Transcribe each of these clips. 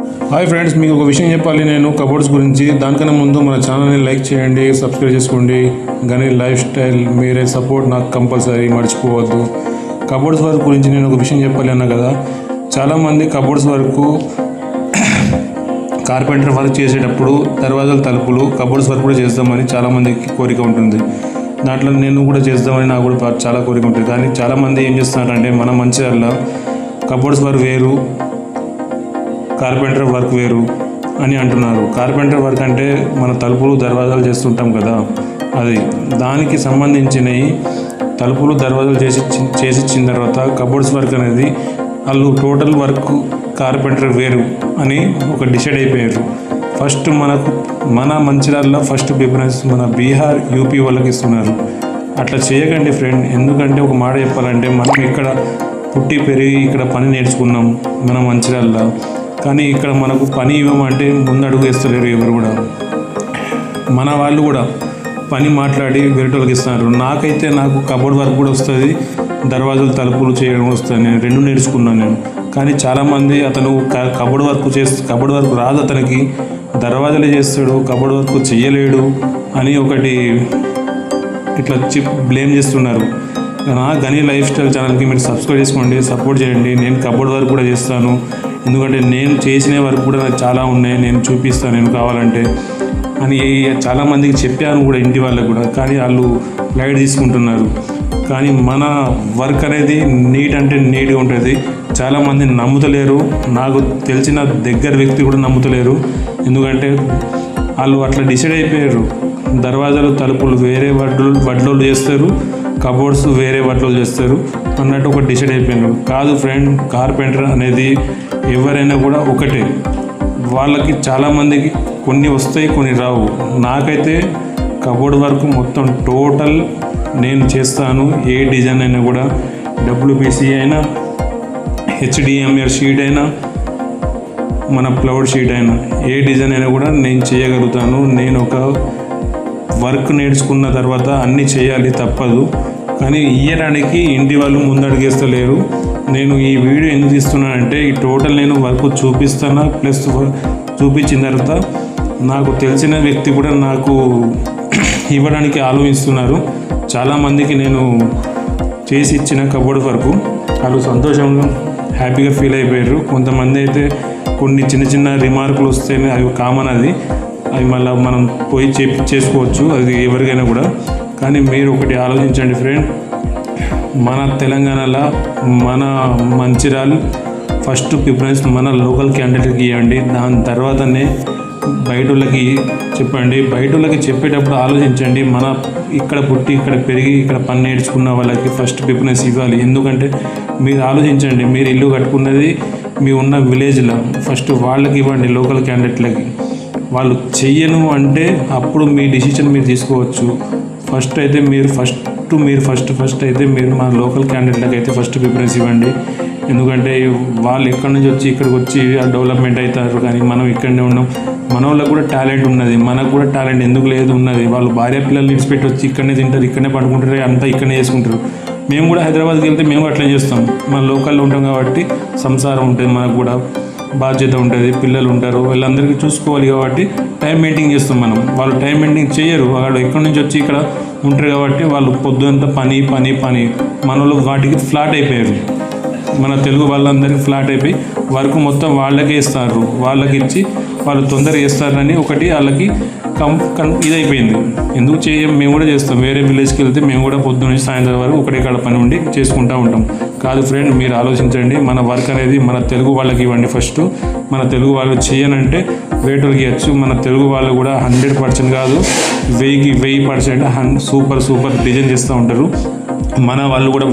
Hi friends మీకు ఒక విషయం చెప్పాలి. నేను కబోర్డ్స్ గురించి. దానికన్నా ముందు మన ఛానల్ని లైక్ చేయండి సబ్స్క్రైబ్ చేసుకోండి. కానీ లైఫ్ స్టైల్ మీరే సపోర్ట్ నాకు కంపల్సరీ మర్చిపోవద్దు. కబోర్డ్స్ వర్క్ గురించి నేను ఒక విషయం చెప్పాలి అన్నా కదా. చాలామంది కబోర్డ్స్ వరకు కార్పెంటర్ వర్క్ చేసేటప్పుడు దర్వాజాలు తలుపులు కబోర్డ్స్ వర్క్ కూడా చేద్దామని చాలామందికి కోరిక ఉంటుంది. దాంట్లో నేను కూడా చేద్దామని నాకు కూడా చాలా కోరిక ఉంటుంది. కానీ చాలామంది ఏం చేస్తున్నారంటే మన మంచిర్యాలలో కబోర్డ్స్ వర్క్ వేరు కార్పెంటర్ వర్క్ వేరు అని అంటున్నారు. కార్పెంటర్ వర్క్ అంటే మన తలుపులు దర్వాజాలు చేస్తుంటాం కదా అది దానికి సంబంధించినవి తలుపులు దర్వాజాలు చేసి చేసి ఇచ్చిన తర్వాత కబోర్డ్స్ వర్క్ అనేది వాళ్ళు టోటల్ వర్క్ కార్పెంటర్ వేరు అని ఒక డిసైడ్ అయిపోయారు. ఫస్ట్ మనకు మన మంచిర్యాలలో ఫస్ట్ ప్రిఫరెన్స్ మన బీహార్ యూపీ వాళ్ళకి ఇస్తున్నారు. అట్లా చేయకండి ఫ్రెండ్ ఎందుకంటే ఒక మాట చెప్పాలంటే మనం ఇక్కడ పుట్టి పెరిగి ఇక్కడ పని నేర్చుకున్నాం మన మంచిర్యాలలో. కానీ ఇక్కడ మనకు పని ఇవ్వమంటే ముందడుగు వేస్తలేరు ఎవరు కూడా. మన వాళ్ళు కూడా పని మాట్లాడి వేరేటోళ్ళకి ఇస్తున్నారు. నాకైతే నాకు కబోర్డ్ వర్క్ కూడా వస్తుంది దర్వాజాలు తలుపులు చేయడం వస్తుంది. నేను రెండు నేర్చుకున్నాను నేను. కానీ చాలామంది అతను క- కబోర్డ్ వర్క్ చేస్తూ కబోర్డ్ వర్క్ రాదు అతనికి. దర్వాజలే చేస్తాడు కబోర్డ్ వర్క్ చేయలేడు అని ఒకటి ఇట్లా వచ్చి బ్లేమ్ చేస్తున్నారు. నా గనీ లైఫ్ స్టైల్ ఛానల్కి మీరు సబ్స్క్రైబ్ చేసుకోండి సపోర్ట్ చేయండి. నేను కబోర్డ్ వర్క్ కూడా చేస్తాను. ఎందుకంటే నేను చేసిన వర్క్ కూడా నాకు చాలా ఉన్నాయి నేను చూపిస్తాను నేను కావాలంటే అని చాలామందికి చెప్పాను కూడా ఇంటి వాళ్ళకు కూడా. కానీ వాళ్ళు లైట్ తీసుకుంటున్నారు. కానీ మన వర్క్ అనేది నీట్ అంటే నీట్గా ఉంటుంది. చాలామంది నమ్ముతలేరు. నాకు తెలిసిన దగ్గర వ్యక్తి కూడా నమ్ముతలేరు. ఎందుకంటే వాళ్ళు అట్లా డిసైడ్ అయిపోయారు. దర్వాజాలు తలుపులు వేరే వడ్లు వడ్లోళ్ళు చేస్తారు. కబోర్డ్స్ వేరే బట్టలు చేస్తారు. అన్నట్టు ఒక డిసైడ్ అయిపోయినారు కాదు ఫ్రెండ్ కార్పెంటర్ అనేది ఎవరైనా కూడా ఒకటే. వాళ్ళకి చాలామందికి కొన్ని వస్తాయి కొన్ని రావు. నాకైతే కబోర్డ్ వర్క్ మొత్తం టోటల్ నేను చేస్తాను. ఏ డిజైన్ అయినా కూడా డబ్ల్యూబీసీ అయినా హెచ్డిఎంఆర్ షీట్ అయినా మన ప్లౌడ్ షీట్ అయినా ఏ డిజైన్ అయినా కూడా నేను చేయగలుగుతాను. నేను ఒక వర్క్ నేర్చుకున్న తర్వాత అన్నీ చేయాలి తప్పదు. కానీ ఇయ్యడానికి ఇంటి వాళ్ళు ముందడుగేస్తలేరు. నేను ఈ వీడియో ఎందుకు తీస్తున్నానంటే ఈ టోటల్ నేను వర్క్ చూపిస్తాను ప్లస్ చూపించిన తర్వాత నాకు తెలిసిన వ్యక్తి కూడా నాకు ఇవ్వడానికి ఆలోచిస్తున్నారు. చాలామందికి నేను చేసి ఇచ్చిన కబోర్డ్ వరకు వాళ్ళు సంతోషంగా హ్యాపీగా ఫీల్ అయిపోయారు. కొంతమంది అయితే కొన్ని చిన్న చిన్న రిమార్కులు వస్తేనే అవి కామన్ అది. అవి మళ్ళీ మనం పోయి చేపి చేసుకోవచ్చు. అది ఎవరికైనా కూడా. కానీ మీరు ఒకటి ఆలోచించండి ఫ్రెండ్. మన తెలంగాణలో మన మంచిర్యాల ఫస్ట్ ప్రిఫరెన్స్ మన లోకల్ క్యాండిడేట్కి ఇవ్వండి. దాని తర్వాతనే బయట వాళ్ళకి చెప్పండి. బయట వాళ్ళకి చెప్పేటప్పుడు ఆలోచించండి. మన ఇక్కడ పుట్టి ఇక్కడ పెరిగి ఇక్కడ పని నేర్చుకున్న వాళ్ళకి ఫస్ట్ ప్రిఫరెన్స్ ఇవ్వాలి. ఎందుకంటే మీరు ఆలోచించండి. మీరు ఇల్లు కట్టుకున్నది మీ ఉన్న విలేజ్లో ఫస్ట్ వాళ్ళకి ఇవ్వండి లోకల్ క్యాండిడేట్లకి. వాళ్ళు చెయ్యను అంటే అప్పుడు మీ డిసిషన్ మీరు తీసుకోవచ్చు. ఫస్ట్ అయితే మీరు ఫస్ట్ మీరు ఫస్ట్ ఫస్ట్ అయితే మీరు మా లోకల్ క్యాండిడేట్లకు అయితే ఫస్ట్ ప్రిఫరెన్స్ ఇవ్వండి. ఎందుకంటే వాళ్ళు ఎక్కడి నుంచి వచ్చి ఇక్కడికి వచ్చి డెవలప్మెంట్ అవుతారు కానీ మనం ఇక్కడనే ఉన్నాం. మన వాళ్ళకు కూడా టాలెంట్ ఉన్నది. మనకు కూడా టాలెంట్ ఎందుకు లేదు ఉన్నది? వాళ్ళు భార్య పిల్లల్ని ఇడిచిపెట్టి వచ్చి ఇక్కడనే తింటారు ఇక్కడనే పడుకుంటారు అంతా ఇక్కడనే చేసుకుంటారు. మేము కూడా హైదరాబాద్కి వెళ్తే మేము అట్లే చేస్తాం. మన లోకల్లో ఉంటాం కాబట్టి సంసారం ఉంటుంది మనకు కూడా. బాధ్యత ఉంటుంది పిల్లలు ఉంటారు వీళ్ళందరికీ చూసుకోవాలి కాబట్టి టైం మెయింటైన్ చేస్తాం మనం. వాళ్ళు టైం మెయింటైన్ చేయరు. వాళ్ళు ఎక్కడి నుంచి వచ్చి ఇక్కడ ఉంటారు కాబట్టి వాళ్ళు పొద్దుంతా పని పని పని. మన వాళ్ళు వాటికి ఫ్లాట్ అయిపోయారు. మన తెలుగు వాళ్ళందరికీ ఫ్లాట్ అయిపోయి వర్క్ మొత్తం వాళ్ళకే ఇస్తారు. వాళ్ళకి ఇచ్చి వాళ్ళు తొందరగా ఇస్తారని ఒకటి వాళ్ళకి కం కం ఇదైపోయింది. ఎందుకు చేయం? మేము కూడా చేస్తాం. వేరే విలేజ్కి వెళ్తే మేము కూడా పొద్దు నుంచి సాయంత్రం వరకు ఒకటే కాడ పని ఉండి చేసుకుంటూ ఉంటాం. కాదు ఫ్రెండ్ మీరు ఆలోచించండి. మన వర్క్ అనేది మన తెలుగు వాళ్ళకి ఇవ్వండి ఫస్ట్. మన తెలుగు వాళ్ళు చేయనంటే వేటోళ్ళకి ఇవ్వచ్చు. మన తెలుగు వాళ్ళు కూడా హండ్రెడ్ పర్సెంట్ కాదు. వెయ్యికి వెయ్యి పర్సెంట్ హన్ సూపర్ సూపర్ డిజైన్ చేస్తూ ఉంటారు. మన వాళ్ళు కూడా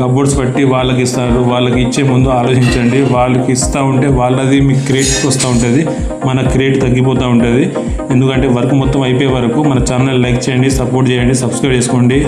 కబోర్డ్స్ పెట్టి వాళ్ళకి ఇస్తారు వాళ్ళకి ఇచ్చే ముందు ఆలోచించండి. వాళ్ళకి ఇస్తూ ఉంటే వాళ్ళది మీ క్రియేట్కి వస్తూ ఉంటుంది మన క్రియేట్ తగ్గిపోతూ ఉంటుంది. ఎందుకంటే వర్క్ మొత్తం అయిపోయే వరకు మన ఛానల్ లైక్ చేయండి సపోర్ట్ చేయండి సబ్స్క్రైబ్ చేసుకోండి.